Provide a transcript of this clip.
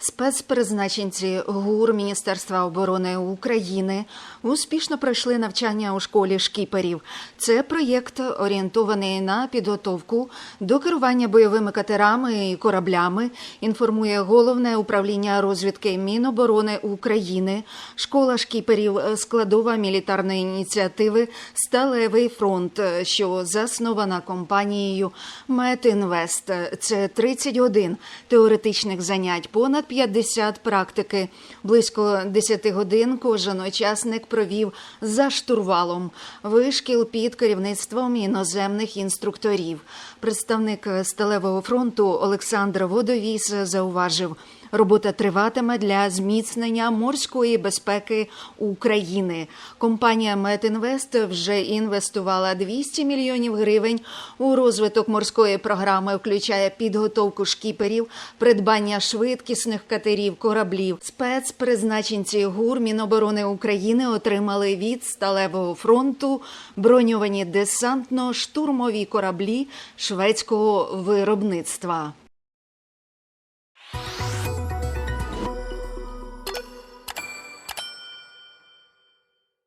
Спецпризначенці ГУР Міністерства оборони України успішно пройшли навчання у школі шкіперів. Це проєкт орієнтований на підготовку до керування бойовими катерами і кораблями. Інформує головне управління розвідки Міноборони України. Школа шкіперів складова мілітарної ініціативи Сталевий фронт, що заснована компанією Метінвест. Це 30 годин теоретичних занять, понад 50 практики. Близько 10 годин кожен учасник провів за штурвалом вишкіл під керівництвом іноземних інструкторів. Представник сталевого фронту Олександр Водовіс зауважив. Робота триватиме для зміцнення морської безпеки України. Компанія Метінвест вже інвестувала 200 мільйонів гривень у розвиток морської програми, включає підготовку шкіперів, придбання швидкісних катерів, кораблів. Спецпризначенці ГУР Міноборони України отримали від сталевого фронту броньовані десантно-штурмові кораблі шведського виробництва.